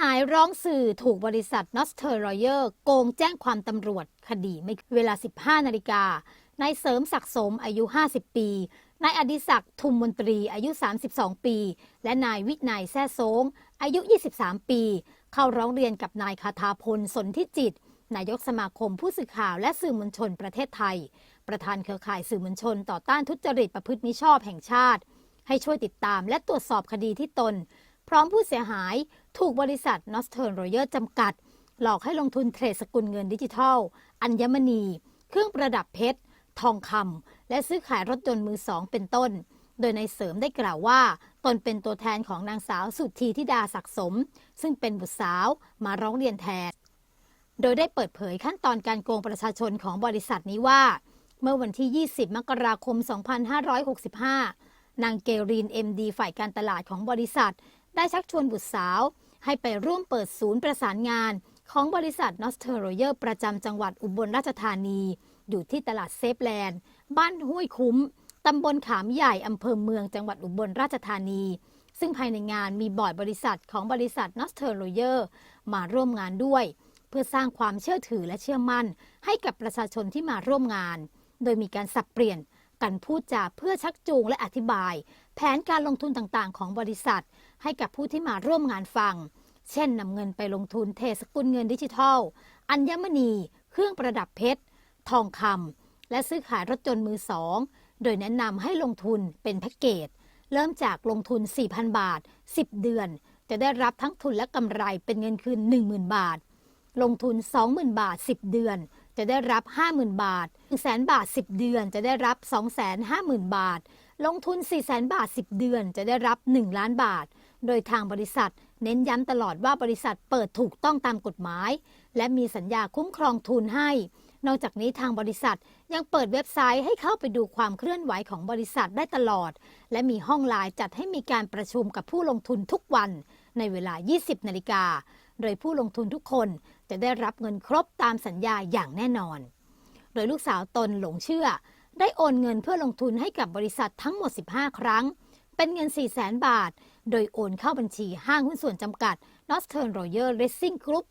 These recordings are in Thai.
หายร้องสื่อถูกบริษัทนอสเทอร์รอยเยอร์โกงแจ้งความตำรวจคดีไม่เวลา 15 นาฬิกานายเสริมศักดิ์สมอายุ 50 ปี นายอดิศักดิ์ทุมมนตรีอายุ 32 ปี และนายวิทนัยแซ่โซงอายุ 23 ปี เข้าร้องเรียนกับนายคาทาพลสนทิจิต นายกสมาคมผู้สื่อข่าวและสื่อมวลชนประเทศไทย ประธานเครือข่ายสื่อมวลชนต่อต้านทุจริตประพฤติมิชอบแห่งชาติ ให้ช่วยติดตามและตรวจสอบคดีที่ตน พร้อมผู้เสียหาย ถูกบริษัทนอสเทิร์นรอเยอร์จำกัด หลอกให้ลงทุนเทรดสกุลเงินดิจิทัล อัญมณี เครื่องประดับเพชร ทองคำ และซื้อขายรถยนต์มือสองเป็นต้น โดยในเสริมได้กล่าวว่า ตนเป็นตัวแทนของนางสาวสุธีธิดาศักสม ซึ่งเป็นบุตรสาวมาร้องเรียนแทน โดยได้เปิดเผยขั้นตอนการโกงประชาชนของบริษัทนี้ว่า เมื่อวันที่ 20 มกราคม 2565นางเกรีนเอ็มดีฝ่ายการตลาดของบริษัท ได้ชักชวนบุตรสาว ให้ไปร่วมเปิดศูนย์ประสานงาน ของบริษัทนอสเทอร์โรเยอร์ประจำจังหวัดอุบลราชธานี อยู่ที่ตลาดเซฟแลนด์ บ้านห้วยคุ้มตำบลขามใหญ่อำเภอเมืองจังหวัดอุบลราชธานี ซึ่งภายในงานมีบอร์ดบริษัทของบริษัทนอสเทอร์โรเยอร์มาร่วมงานด้วย เพื่อสร้างความเชื่อถือและเชื่อมั่น ให้กับประชาชนที่มาร่วมงาน โดยมีการสับเปลี่ยน กันพูดจาเพื่อชักจูงและอธิบาย แผนการลงทุนต่างๆ ของบริษัท ให้กับผู้ที่มาร่วมงานฟัง เช่นนำเงินไปลงทุนเทสกุลเงินดิจิทัล อัญมณี เครื่องประดับเพชร ทองคำและซื้อขายรถยนต์มือสอง โดยแนะนำให้ลงทุนเป็นแพ็กเกจ เริ่มจากลงทุน 4,000 บาท 10 เดือน จะได้รับทั้งทุนและกำไรเป็นเงินคืน 10,000 บาท ลงทุน 20,000 บาท 10 เดือน จะได้รับ 50,000 บาท 100,000 บาท 10 เดือน จะได้รับ 250,000 บาท ลงทุน 400,000 บาท 10 เดือน จะได้รับ 1 ล้านบาท โดยทางบริษัท เน้นย้ำตลอดว่าบริษัทเปิดถูกต้องตามกฎหมาย และมีสัญญาคุ้มครองทุนให้ นอกจากนี้ทางบริษัทยังเปิดเว็บไซต์ให้เข้าไปดูความเคลื่อนไหวของบริษัทได้ตลอด และมีห้องไลน์จัดให้มีการประชุมกับผู้ลงทุนทุกวันในเวลา 20 นาฬิกา โดยผู้ลงทุนทุกคนจะได้รับเงินครบตามสัญญาอย่างแน่นอน โดยลูกสาวตนหลงเชื่อ ได้โอนเงินเพื่อลงทุนให้กับบริษัททั้งหมด 15 ครั้ง เป็นเงิน 4 0 0แสนบาท โดยโอนเข้าบัญชีห้างหุ้นส่วนจำกัด Northern Royal Racing Group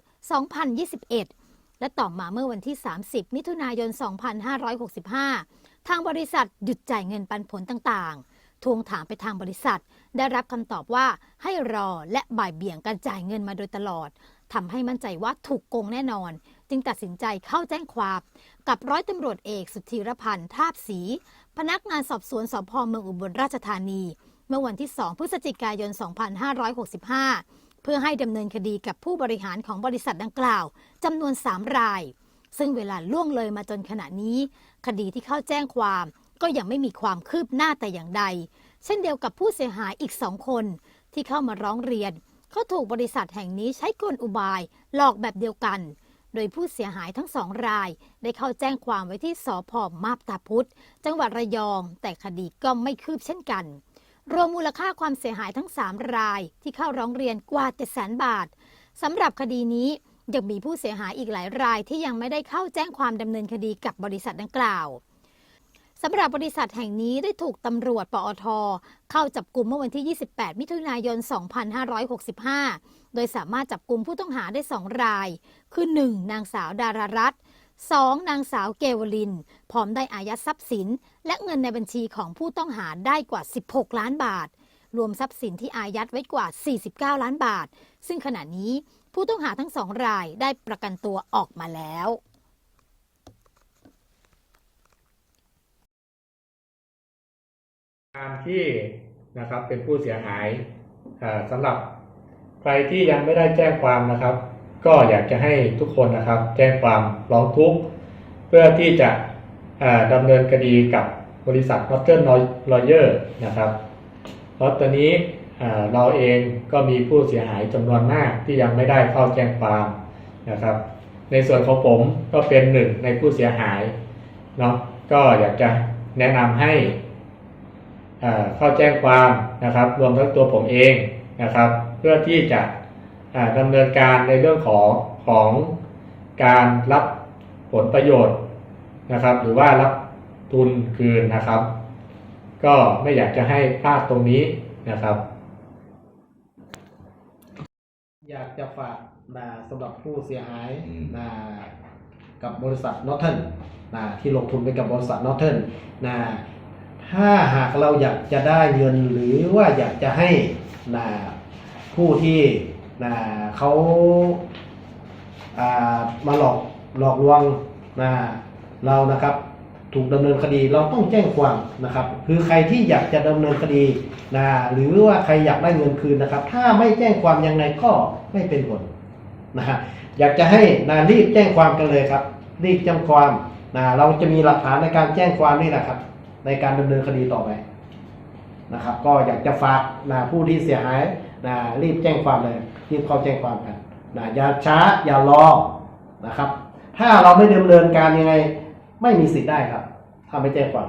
2021 และต่อมาเมื่อวันที่ 30 มิถุนายน 2565 ทางบริษัทหยุดจ่ายเงินปันผลต่างๆ ทวงถามไปทางบริษัท ได้รับคำตอบว่าให้รอและบ่ายเบี่ยงการจ่ายเงินมาโดยตลอดทำให้มั่นใจว่าถูกโกงแน่นอน จึงตัดสินใจเข้าแจ้งความกับร้อยตำรวจเอกสุธีรพันธ์ทาบศรีพนักงานสอบสวนสพเมืองอุบลราชธานี เมื่อวันที่ 2 พฤศจิกายน 2565 เพื่อให้ดำเนินคดีกับผู้บริหารของบริษัทดังกล่าวจำนวน 3 ราย ซึ่งเวลาล่วงเลยมาจนขณะนี้ คดีที่เข้าแจ้งความ ก็ยังไม่มีความคืบหน้าแต่อย่างใด เช่นเดียวกับผู้เสียหายอีกสองคนที่เข้ามาร้องเรียนเขาถูกบริษัทแห่งนี้ใช้กลอุบายหลอกแบบเดียวกัน โดยผู้เสียหายทั้งสองราย ได้เข้าแจ้งความไว้ที่สพมาบตาพุธจังหวัดระยอง แต่คดีก็ไม่คืบเช่นกัน รวมมูลค่าความเสียหายทั้ง 3 รายที่เข้าร้องเรียนกว่า7 0 0 0 0บาทสำหรับคดีนี้ยังมีผู้เสียหายอีกหลายรายที่ยังไม่ได้เข้าแจ้งความดำเนินคดีกับบริษัทดังกล่าว สำหรับบริษัทแห่งนี้ได้ถูกตำรวจปอท เข้าจับกลุ่มเมื่อวันที่ 28 มิถุนายน 2565 โดยสามารถจับกลุ่มผู้ต้องหาได้ 2 ราย คือ 1. นางสาวดารารัตน์ 2. นางสาวเกวลิน พร้อมได้อายัดทรัพย์สิน และเงินในบัญชีของผู้ต้องหาได้กว่า 16 ล้านบาท รวมทรัพย์สินที่อายัดไว้กว่า 49 ล้านบาท ซึ่งขณะนี้ผู้ต้องหาทั้งสองรายได้ประกันตัวออกมาแล้ว การที่นะครับเป็นผู้เสียหายอ่าสำหรับใครที่ยังไม่ได้แจ้งความนะครับ ก็อยากจะให้ทุกคนนะครับ แจ้งความร้องทุกข์เพื่อที่จะอ่าดำเนินคดีกับบริษัท Northern Lawyer นะครับ เพราะตอนนี้เราเองก็มีผู้เสียหายจำนวนมากที่ยังไม่ได้เข้าแจ้งความนะครับ ในส่วนของผมก็เป็นหนึ่งในผู้เสียหายเนาะก็อยากจะแนะนำให้ เข้าแจ้งความนะครับรวมทั้งตัวผมเองนะครับ เพื่อที่จะอ่าดำเนินการในเรื่องของของการรับผลประโยชน์นะครับ หรือว่ารับทุนคืนนะครับ ก็ไม่อยากจะให้พลาดตรงนี้นะครับ อยากจะฝากนะสำหรับผู้เสียหายนะกับบริษัทนอตเทิลนะที่ลงทุนไปกับบริษัทนอตเทิลนะ ถ้าหากเราอยากจะได้เงินหรือว่าอยากจะให้นะผู้ที่นะเขาามาหลอกหลอกลวงนะเรานะครับ ถูกดำเนินคดีเราต้องแจ้งความนะครับ คือใครที่อยากจะดำเนินคดีนะหรือว่าใครอยากได้เงินคืนนะครับ ถ้าไม่แจ้งความยังไงก็ไม่เป็นผลนะฮะอยากจะให้นะรีบแจ้งความกันเลยครับ รีบแจ้งความนะเราจะมีหลักฐานในการแจ้งความนี่นะครับ ในการดำเนินคดีต่อไปนะครับ ก็อยากจะฝากนะผู้ที่เสียหายนะรีบแจ้งความเลยรีบเข้าแจ้งความกันนะอย่าช้าอย่ารอนะครับ ถ้าเราไม่ดำเนินการยังไง ไม่มีสิทธิ์ได้ครับ ถ้าไม่แจ้งความ